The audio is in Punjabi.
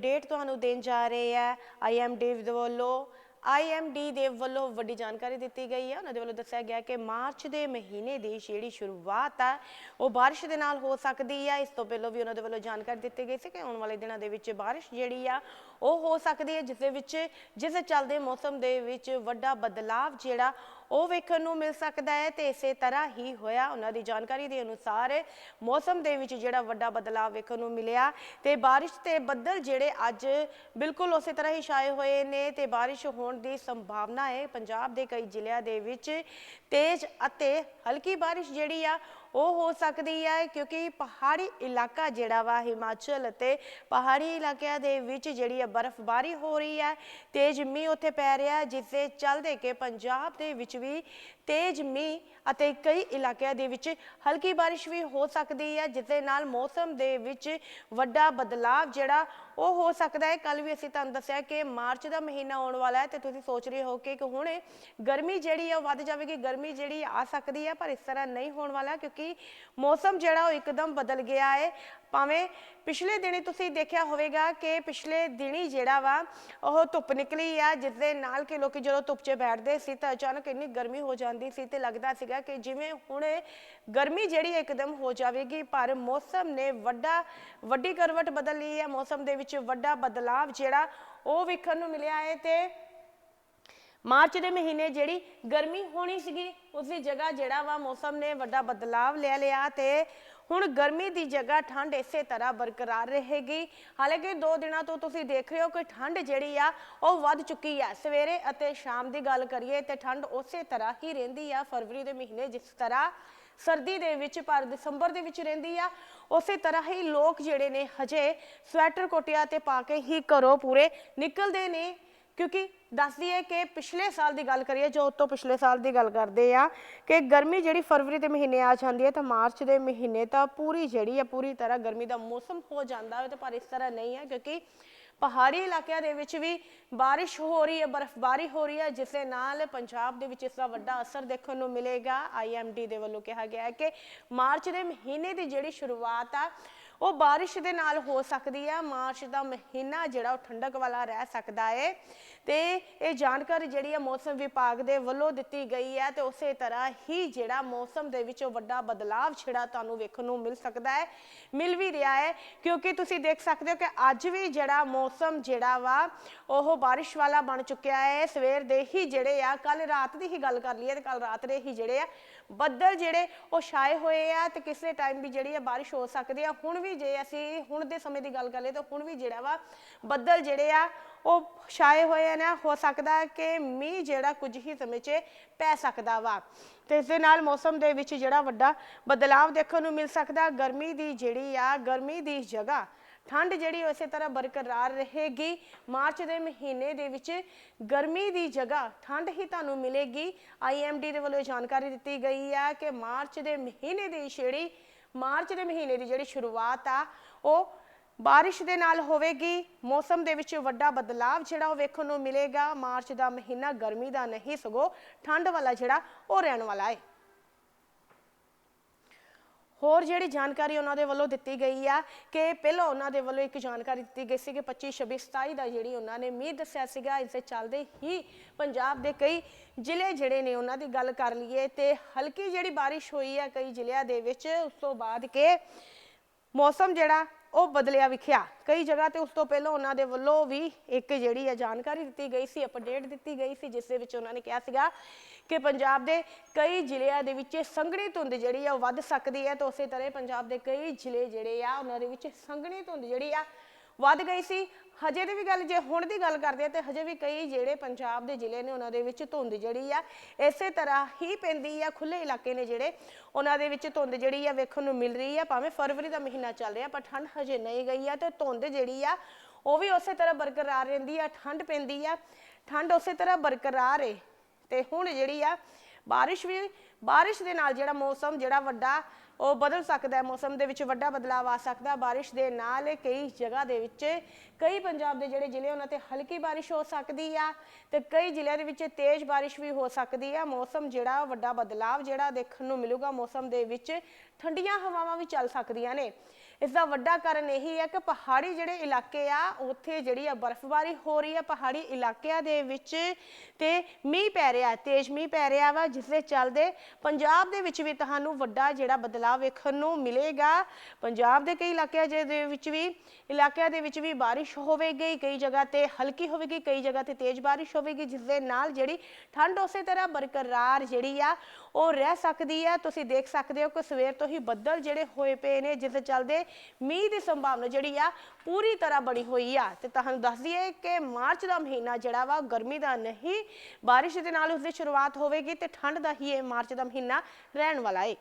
ਡੇਟ ਤੁਹਾਨੂੰ ਦੇਣ ਜਾ ਰਹੇ ਹੈ ਆਈਐਮਡੀ ਦੇ ਵੱਲੋਂ ਆਈਐਮਡੀ ਦੇ ਵੱਲੋਂ ਵੱਡੀ ਜਾਣਕਾਰੀ ਦਿੱਤੀ ਗਈ ਹੈ ਉਹਨਾਂ ਦੇ ਵੱਲੋਂ ਦੱਸਿਆ ਗਿਆ ਕਿ ਮਾਰਚ ਦੇ ਮਹੀਨੇ ਦੀ ਜਿਹੜੀ ਸ਼ੁਰੂਆਤ ਹੈ ਉਹ ਬਾਰਿਸ਼ ਦੇ ਨਾਲ ਹੋ ਸਕਦੀ ਹੈ ਇਸ ਤੋਂ ਪਹਿਲਾਂ ਵੀ ਉਹਨਾਂ ਦੇ ਵੱਲੋਂ ਜਾਣਕਾਰੀ ਦਿੱਤੀ ਗਈ ਸੀ ਕਿ ਆਉਣ ਵਾਲੇ ਦਿਨਾਂ ਦੇ ਵਿੱਚ ਬਾਰਿਸ਼ ਜਿਹੜੀ ਆ, ਉਹ ਹੋ ਸਕਦੀ ਹੈ ਜਿਸ ਦੇ ਵਿੱਚ, ਜਿਸ ਚੱਲਦੇ ਮੌਸਮ ਦੇ ਵਿੱਚ ਵੱਡਾ ਬਦਲਾਵ ਜਿਹੜਾ ਉਹ ਵੇਖਣ ਨੂੰ ਮਿਲ ਸਕਦਾ ਹੈ ਤੇ ਇਸੇ ਤਰ੍ਹਾਂ ਹੀ ਹੋਇਆ। ਉਹਨਾਂ ਦੀ ਜਾਣਕਾਰੀ ਦੇ ਅਨੁਸਾਰ ਮੌਸਮ ਦੇ ਵਿੱਚ ਜਿਹੜਾ ਵੱਡਾ ਬਦਲਾਅ ਵੇਖਣ ਨੂੰ ਮਿਲਿਆ ਤੇ ਬਾਰਿਸ਼ ਤੇ ਬੱਦਲ ਜਿਹੜੇ ਅੱਜ ਬਿਲਕੁਲ ਉਸੇ ਤਰ੍ਹਾਂ ਹੀ ਛਾਏ ਹੋਏ ਨੇ ਤੇ ਬਾਰਿਸ਼ ਹੋਣ ਦੀ ਸੰਭਾਵਨਾ ਹੈ। ਪੰਜਾਬ ਦੇ ਕਈ ਜ਼ਿਲ੍ਹਿਆਂ ਦੇ ਵਿੱਚ ਤੇਜ਼ ਅਤੇ ਹਲਕੀ ਬਾਰਿਸ਼ ਜਿਹੜੀ ਆ ਉਹ ਹੋ ਸਕਦੀ ਹੈ ਕਿਉਂਕਿ ਪਹਾੜੀ ਇਲਾਕਾ ਜਿਹੜਾ ਵਾ ਹਿਮਾਚਲ ਅਤੇ ਪਹਾੜੀ ਇਲਾਕਿਆਂ ਦੇ ਵਿੱਚ ਜਿਹੜੀ ਹੈ ਬਰਫ਼ਬਾਰੀ ਹੋ ਰਹੀ ਹੈ, ਤੇਜ਼ ਮੀਂਹ ਉੱਥੇ ਪੈ ਰਿਹਾ ਜਿਸ ਦੇ ਚੱਲਦੇ ਕਿ ਪੰਜਾਬ ਦੇ ਵਿੱਚ ਵੀ ਤੇਜ਼ ਮੀਂਹ ਅਤੇ ਕਈ ਇਲਾਕਿਆਂ ਦੇ ਵਿੱਚ ਹਲਕੀ ਬਾਰਿਸ਼ ਵੀ ਹੋ ਸਕਦੀ ਹੈ ਜਿਸ ਦੇ ਨਾਲ ਮੌਸਮ ਦੇ ਵਿੱਚ ਵੱਡਾ ਬਦਲਾਅ ਜਿਹੜਾ ਉਹ ਹੋ ਸਕਦਾ ਹੈ। ਕੱਲ ਵੀ ਅਸੀਂ ਤੁਹਾਨੂੰ ਦੱਸਿਆ ਕਿ ਮਾਰਚ ਦਾ ਮਹੀਨਾ ਆਉਣ ਵਾਲਾ ਹੈ ਤੇ ਤੁਸੀਂ ਸੋਚ ਰਹੇ ਹੋ ਕਿ ਹੁਣ ਗਰਮੀ ਜਿਹੜੀ ਹੈ ਉਹ ਵੱਧ ਜਾਵੇਗੀ, ਗਰਮੀ ਜਿਹੜੀ ਆ ਸਕਦੀ ਹੈ, ਪਰ ਇਸ ਤਰ੍ਹਾਂ ਨਹੀਂ ਹੋਣ ਵਾਲਾ ਕਿਉਂਕਿ ਮੌਸਮ ਜਿਹੜਾ ਉਹ ਇੱਕਦਮ ਬਦਲ ਗਿਆ ਹੈ। ਭਾਵੇਂ ਪਿਛਲੇ ਦਿਨੀ ਤੁਸੀਂ ਦੇਖਿਆ ਹੋਵੇਗਾ ਕਿ ਪਿਛਲੇ ਦਿਨੀ ਜਿਹੜਾ ਵਾ ਉਹ ਧੁੱਪ ਨਿਕਲੀ ਆ ਜਿਸ ਦੇ ਨਾਲ ਕਿ ਲੋਕੀ ਜਦੋਂ ਧੁੱਪ 'ਚ ਬੈਠਦੇ ਸੀ ਤਾਂ ਅਚਾਨਕ ਇੰਨੀ ਗਰਮੀ ਹੋ ਜਾਂਦੀ ਸੀ ਤੇ ਲੱਗਦਾ ਸੀਗਾ ਕਿ ਜਿਵੇਂ ਹੁਣ ਗਰਮੀ ਜਿਹੜੀ ਇੱਕਦਮ ਹੋ ਜਾਵੇਗੀ, ਪਰ ਮੌਸਮ ਨੇ ਵੱਡਾ, ਵੱਡੀ ਕਰਵਟ ਬਦਲ ਲਈ ਹੈ। ਮੌਸਮ ਦੇ ਵਿੱਚ ਵੱਡਾ ਬਦਲਾਵ ਜਿਹੜਾ ਉਹ ਵੇਖਣ ਨੂੰ ਮਿਲਿਆ ਹੈ ਤੇ ਮਾਰਚ ਦੇ ਮਹੀਨੇ ਜਿਹੜੀ ਗਰਮੀ ਹੋਣੀ ਸੀਗੀ, ਉਸ ਦੀ ਜਗ੍ਹਾ ਜਿਹੜਾ ਵਾ ਮੌਸਮ ਨੇ ਵੱਡਾ ਬਦਲਾਵ ਲੈ ਲਿਆ ਤੇ ਹੁਣ ਗਰਮੀ ਦੀ ਜਗ੍ਹਾ ਠੰਡ ਇਸੇ ਤਰ੍ਹਾਂ ਬਰਕਰਾਰ ਰਹੇਗੀ। ਹਾਲਾਂਕਿ ਦੋ ਦਿਨਾਂ ਤੋਂ ਤੁਸੀਂ ਦੇਖ ਰਹੇ ਹੋ ਕਿ ਠੰਡ ਜਿਹੜੀ ਆ, ਉਹ ਵੱਧ ਚੁੱਕੀ ਆ। ਸਵੇਰੇ ਅਤੇ ਸ਼ਾਮ ਦੀ ਗੱਲ ਕਰੀਏ ਤੇ ਠੰਡ ਉਸੇ ਤਰ੍ਹਾਂ ਹੀ ਰਹਿੰਦੀ ਆ ਫਰਵਰੀ ਦੇ ਮਹੀਨੇ ਜਿਸ ਤਰ੍ਹਾਂ ਸਰਦੀ ਦੇ ਵਿੱਚ ਪਰ ਦਸੰਬਰ ਦੇ ਵਿੱਚ ਰਹਿੰਦੀ ਆ। ਉਸੇ ਤਰ੍ਹਾਂ ਹੀ ਲੋਕ ਜਿਹੜੇ ਨੇ ਹਜੇ ਸਵੈਟਰ ਕੋਟੀਆਂ ਤੇ ਪਾ ਕੇ ਹੀ ਘਰੋਂ ਪੂਰੇ ਨਿਕਲਦੇ ਨੇ। ਕਿਉਂਕਿ ਦੱਸਦੀ ਹੈ ਕਿ ਪਿਛਲੇ ਸਾਲ ਦੀ ਗੱਲ ਕਰੀਏ, ਜੋ ਉਸ ਤੋਂ ਪਿਛਲੇ ਸਾਲ ਦੀ ਗੱਲ ਕਰਦੇ ਆ, ਕਿ ਗਰਮੀ ਜਿਹੜੀ ਫਰਵਰੀ ਦੇ ਮਹੀਨੇ ਆ ਜਾਂਦੀ ਹੈ ਤਾਂ ਮਾਰਚ ਦੇ ਮਹੀਨੇ ਤਾਂ ਪੂਰੀ ਜਿਹੜੀ ਹੈ ਪੂਰੀ ਤਰ੍ਹਾਂ ਗਰਮੀ ਦਾ ਮੌਸਮ ਹੋ ਜਾਂਦਾ ਹੈ ਤੇ ਪਰ ਇਸ ਤਰ੍ਹਾਂ ਨਹੀਂ ਹੈ ਕਿਉਂਕਿ ਪਹਾੜੀ ਇਲਾਕਿਆਂ ਦੇ ਵਿੱਚ ਵੀ ਬਾਰਿਸ਼ ਹੋ ਰਹੀ ਹੈ, ਬਰਫ਼ਬਾਰੀ ਹੋ ਰਹੀ ਹੈ, ਜਿਸ ਦੇ ਨਾਲ ਪੰਜਾਬ ਦੇ ਵਿੱਚ ਇਸ ਦਾ ਵੱਡਾ ਅਸਰ ਦੇਖਣ ਨੂੰ ਮਿਲੇਗਾ। ਆਈਐਮਡੀ ਦੇ ਵੱਲੋਂ ਕਿਹਾ ਗਿਆ ਹੈ ਕਿ ਮਾਰਚ ਦੇ ਮਹੀਨੇ ਦੀ ਜਿਹੜੀ ਸ਼ੁਰੂਆਤ ਆ ਉਹ ਬਾਰਿਸ਼ ਦੇ ਨਾਲ ਹੋ ਸਕਦੀ ਹੈ ਮਾਰਚ ਦਾ ਮਹੀਨਾ ਜਿਹੜਾ ਉਹ ਠੰਡਕ ਵਾਲਾ ਰਹਿ ਸਕਦਾ ਹੈ ਤੇ ਇਹ ਜਾਣਕਾਰੀ ਜਿਹੜੀ ਹੈ ਮੌਸਮ ਵਿਭਾਗ ਦੇ ਵੱਲੋਂ ਦਿੱਤੀ ਗਈ ਹੈ ਤੇ ਉਸੇ ਤਰ੍ਹਾਂ ਹੀ ਜਿਹੜਾ ਮੌਸਮ ਦੇ ਵਿੱਚ ਵੱਡਾ ਬਦਲਾਵ ਜਿਹੜਾ ਤੁਹਾਨੂੰ ਵੇਖਣ ਨੂੰ ਮਿਲ ਸਕਦਾ ਹੈ ਮਿਲ ਵੀ ਰਿਹਾ ਹੈ ਕਿਉਂਕਿ ਤੁਸੀਂ ਦੇਖ ਸਕਦੇ ਹੋ ਕਿ ਅੱਜ ਵੀ ਜਿਹੜਾ ਮੌਸਮ ਜਿਹੜਾ ਵਾ, ਉਹ ਬਾਰਿਸ਼ ਵਾਲਾ ਬਣ ਚੁੱਕਿਆ ਹੈ ਸਵੇਰ ਦੇ ਹੀ ਜਿਹੜੇ ਆ ਕੱਲ ਰਾਤ ਦੀ ਹੀ ਗੱਲ ਕਰ ਲਈਏ ਤੇ ਕੱਲ ਰਾਤ ਦੇ ਹੀ ਜਿਹੜੇ ਆ ਬੱਦਲ ਜਿਹੜੇ ਉਹ ਛਾਏ ਹੋਏ ਆ ਤੇ ਕਿਸੇ ਟਾਈਮ ਵੀ ਜਿਹੜੀ ਆ ਬਾਰਿਸ਼ ਹੋ ਸਕਦੀ ਆ। ਹੁਣ ਵੀ ਜੇ ਅਸੀਂ ਹੁਣ ਦੇ ਸਮੇਂ ਦੀ ਗੱਲ ਕਰ ਲਈਏ ਤਾਂ ਹੁਣ ਵੀ ਜਿਹੜਾ ਵਾ ਬੱਦਲ ਜਿਹੜੇ ਆ ਉਹ ਛਾਏ ਹੋਏ ਨੇ, ਹੋ ਸਕਦਾ ਕਿ ਮੀਂਹ ਜਿਹੜਾ ਕੁਝ ਹੀ ਸਮੇਂ 'ਚ ਪੈ ਸਕਦਾ ਵਾ। ਤੇ ਇਸ ਦੇ ਨਾਲ ਮੌਸਮ ਦੇ ਵਿੱਚ ਜਿਹੜਾ ਵੱਡਾ ਬਦਲਾਵ ਦੇਖਣ ਨੂੰ ਮਿਲ ਸਕਦਾ। ਗਰਮੀ ਦੀ ਜਿਹੜੀ ਆ, ਗਰਮੀ ਦੀ ਜਗ੍ਹਾ ਠੰਡ ਜਿਹੜੀ ਉਸੇ ਤਰ੍ਹਾਂ ਬਰਕਰਾਰ ਰਹੇਗੀ। ਮਾਰਚ ਦੇ ਮਹੀਨੇ ਦੇ ਵਿੱਚ ਗਰਮੀ ਦੀ ਜਗ੍ਹਾ ਠੰਡ ਹੀ ਤੁਹਾਨੂੰ ਮਿਲੇਗੀ। ਆਈਐਮਡੀ ਦੇ ਵੱਲੋਂ ਜਾਣਕਾਰੀ ਦਿੱਤੀ ਗਈ ਹੈ ਕਿ ਮਾਰਚ ਦੇ ਮਹੀਨੇ ਦੀ ਛੇੜੀ, ਮਾਰਚ ਦੇ ਮਹੀਨੇ ਦੀ ਜਿਹੜੀ ਸ਼ੁਰੂਆਤ ਆ, ਉਹ ਬਾਰਿਸ਼ ਦੇ ਨਾਲ ਹੋਵੇਗੀ। ਮੌਸਮ ਦੇ ਵਿੱਚ ਵੱਡਾ ਬਦਲਾਵ ਜਿਹੜਾ ਉਹ ਵੇਖਣ ਨੂੰ ਮਿਲੇਗਾ। ਮਾਰਚ ਦਾ ਮਹੀਨਾ ਗਰਮੀ ਦਾ ਨਹੀਂ ਸਗੋਂ ਠੰਡ ਵਾਲਾ ਜਿਹੜਾ ਉਹ ਰਹਿਣ ਵਾਲਾ ਹੈ। ਹੋਰ ਜਿਹੜੀ ਜਾਣਕਾਰੀ ਉਹਨਾਂ ਦੇ ਵੱਲੋਂ ਦਿੱਤੀ ਗਈ ਆ ਕਿ ਪਹਿਲਾਂ ਉਹਨਾਂ ਦੇ ਵੱਲੋਂ ਇੱਕ ਜਾਣਕਾਰੀ ਦਿੱਤੀ ਗਈ ਸੀ ਕਿ 25 26 27 ਦਾ ਜਿਹੜੀ ਉਹਨਾਂ ਨੇ ਮੀਂਹ ਦੱਸਿਆ ਸੀਗਾ, ਇਸ ਦੇ ਚੱਲਦੇ ਹੀ ਪੰਜਾਬ ਦੇ ਕਈ ਜ਼ਿਲ੍ਹੇ ਜਿਹੜੇ ਨੇ ਉਹਨਾਂ ਦੀ ਗੱਲ ਕਰ ਲਈਏ ਤੇ ਹਲਕੀ ਜਿਹੜੀ ਬਾਰਿਸ਼ ਹੋਈ ਆ ਕਈ ਜ਼ਿਲ੍ਹਿਆਂ ਦੇ ਵਿੱਚ, ਉਸ ਤੋਂ ਬਾਅਦ ਕਿ ਮੌਸਮ ਜਿਹੜਾ ਉਹ ਬਦਲਿਆ ਵਿਖਿਆ। ਕਈ ਜਗ੍ਹਾ ਤੇ ਉਸ ਤੋਂ ਪਹਿਲਾਂ ਉਹਨਾਂ ਦੇ ਵੱਲੋਂ ਵੀ ਇੱਕ ਜਿਹੜੀ ਹੈ ਜਾਣਕਾਰੀ ਦਿੱਤੀ ਗਈ ਸੀ ਅਪਡੇਟ ਦਿੱਤੀ ਗਈ ਸੀ, ਜਿਸ ਦੇ ਵਿੱਚ ਉਹਨਾਂ ਨੇ ਕਿਹਾ ਸੀਗਾ ਕਿ ਪੰਜਾਬ ਦੇ ਕਈ ਜ਼ਿਲ੍ਹਿਆਂ ਦੇ ਵਿੱਚ ਸੰਘਣੀ ਧੁੰਦ ਜਿਹੜੀ ਆ ਉਹ ਵੱਧ ਸਕਦੀ ਹੈ। ਤੇ ਉਸੇ ਤਰ੍ਹਾਂ ਪੰਜਾਬ ਦੇ ਕਈ ਜ਼ਿਲ੍ਹੇ ਜਿਹੜੇ ਆ, ਉਹਨਾਂ ਦੇ ਵਿੱਚ ਸੰਘਣੀ ਧੁੰਦ ਜਿਹੜੀ ਆ ਵੱਧ ਗਈ ਸੀ। ਹਜੇ ਦੀ ਵੀ ਗੱਲ, ਜੇ ਹੁਣ ਦੀ ਗੱਲ ਕਰਦੇ ਆ, ਤੇ ਹਜੇ ਵੀ ਕਈ ਜਿਹੜੇ ਪੰਜਾਬ ਦੇ ਜ਼ਿਲ੍ਹੇ ਨੇ, ਉਹਨਾਂ ਦੇ ਵਿੱਚ ਧੁੰਦ ਜਿਹੜੀ ਆ, ਇਸੇ ਤਰ੍ਹਾਂ ਹੀ ਪੈਂਦੀ ਆ। ਖੁੱਲੇ ਇਲਾਕੇ ਨੇ ਜਿਹੜੇ, ਉਹਨਾਂ ਦੇ ਵਿੱਚ ਧੁੰਦ ਜਿਹੜੀ ਆ, ਵੇਖਣ ਨੂੰ ਮਿਲ ਰਹੀ ਆ। ਭਾਵੇਂ ਫਰਵਰੀ ਦਾ ਮਹੀਨਾ ਚੱਲ ਰਿਹਾ, ਪਰ ਠੰਡ ਹਜੇ ਨਹੀਂ ਗਈ ਆ, ਤੇ ਧੁੰਦ ਜਿਹੜੀ ਆ, ਉਹ ਵੀ ਉਸੇ ਤਰ੍ਹਾਂ ਬਰਕਰਾਰ ਰਹਿੰਦੀ ਆ, ਠੰਡ ਪੈਂਦੀ ਆ। ਠੰਡ ਉਸੇ ਤਰ੍ਹਾਂ ਬਰਕਰਾਰ ਹੈ ਤੇ ਹੁਣ ਜਿਹੜੀ ਆ, ਬਾਰਿਸ਼ ਵੀ, ਬਾਰਿਸ਼ ਦੇ ਨਾਲ ਜਿਹੜਾ ਮੌਸਮ ਜਿਹੜਾ ਵੱਡਾ ਉਹ ਬਦਲ ਸਕਦਾ ਹੈ। ਮੌਸਮ ਦੇ ਵਿੱਚ ਵੱਡਾ ਬਦਲਾਅ ਆ ਸਕਦਾ। ਬਾਰਿਸ਼ ਦੇ ਨਾਲ ਕਈ ਜਗ੍ਹਾ ਦੇ ਵਿੱਚ, ਕਈ ਪੰਜਾਬ ਦੇ ਜਿਹੜੇ ਜ਼ਿਲ੍ਹੇ ਉਹਨਾਂ ਤੇ ਹਲਕੀ ਬਾਰਿਸ਼ ਹੋ ਸਕਦੀ ਆ ਤੇ ਕਈ ਜ਼ਿਲ੍ਹਿਆਂ ਦੇ ਵਿੱਚ ਤੇਜ਼ ਬਾਰਿਸ਼ ਵੀ ਹੋ ਸਕਦੀ ਆ। ਮੌਸਮ ਜਿਹੜਾ, ਵੱਡਾ ਬਦਲਾਅ ਜਿਹੜਾ ਦੇਖਣ ਨੂੰ ਮਿਲੂਗਾ। ਮੌਸਮ ਦੇ ਵਿੱਚ ਠੰਡੀਆਂ ਹਵਾਵਾਂ ਵੀ ਚੱਲ ਸਕਦੀਆਂ ਨੇ। ਇਸ ਦਾ ਵੱਡਾ ਕਾਰਨ ਇਹੀ ਹੈ ਕਿ ਪਹਾੜੀ ਜਿਹੜੇ ਇਲਾਕੇ ਆ, ਉੱਥੇ ਜਿਹੜੀ ਆ ਬਰਫ਼ਬਾਰੀ ਹੋ ਰਹੀ ਹੈ ਪਹਾੜੀ ਇਲਾਕਿਆਂ ਦੇ ਵਿੱਚ ਤੇ ਮੀਂਹ ਪੈ ਰਿਹਾ ਤੇਜ਼ ਮੀਂਹ ਪੈ ਰਿਹਾ ਵਾ, ਜਿਸ ਦੇ ਚੱਲਦੇ ਪੰਜਾਬ ਦੇ ਵਿੱਚ ਵੀ ਤੁਹਾਨੂੰ ਵੱਡਾ ਜਿਹੜਾ ਬਦਲਾਅ ਵੇਖਣ ਨੂੰ ਮਿਲੇਗਾ। ਪੰਜਾਬ ਦੇ ਕਈ ਇਲਾਕਿਆਂ ਜੇ ਦੇ ਵਿੱਚ ਵੀ, ਇਲਾਕਿਆਂ ਦੇ ਵਿੱਚ ਵੀ ਬਾਰਿਸ਼ ਹੋਵੇਗੀ, ਕਈ ਜਗ੍ਹਾ ਤੇ ਹਲਕੀ ਹੋਵੇਗੀ, ਕਈ ਜਗ੍ਹਾ ਤੇ ਤੇਜ਼ ਬਾਰਿਸ਼ ਹੋਵੇਗੀ, ਜਿਸ ਦੇ ਨਾਲ ਜਿਹੜੀ ਠੰਡ ਉਸੇ ਤਰ੍ਹਾਂ ਬਰਕਰਾਰ ਜਿਹੜੀ ਆ ਉਹ ਰਹਿ ਸਕਦੀ ਆ ਤੁਸੀਂ ਦੇਖ ਸਕਦੇ ਹੋ ਕਿ ਸਵੇਰ ਤੋਂ ਹੀ ਬੱਦਲ ਜਿਹੜੇ ਹੋਏ ਪਏ ਨੇ, ਜਿਸ ਦੇ ਚੱਲਦੇ ਮੀਂਹ ਦੀ ਸੰਭਾਵਨਾ ਜਿਹੜੀ ਆ ਪੂਰੀ ਤਰ੍ਹਾਂ ਬਣੀ ਹੋਈ ਆ। ਤੇ ਤੁਹਾਨੂੰ ਦੱਸ ਦਈਏ ਕਿ ਮਾਰਚ ਦਾ ਮਹੀਨਾ ਜਿਹੜਾ ਵਾ, ਗਰਮੀ ਦਾ ਨਹੀਂ, ਬਾਰਿਸ਼ ਦੇ ਨਾਲ ਉਸ ਦੀ ਸ਼ੁਰੂਆਤ ਹੋਵੇਗੀ ਤੇ ਠੰਡ ਦਾ ਹੀ ਇਹ ਮਾਰਚ ਦਾ ਮਹੀਨਾ ਰਹਿਣ ਵਾਲਾ ਹੈ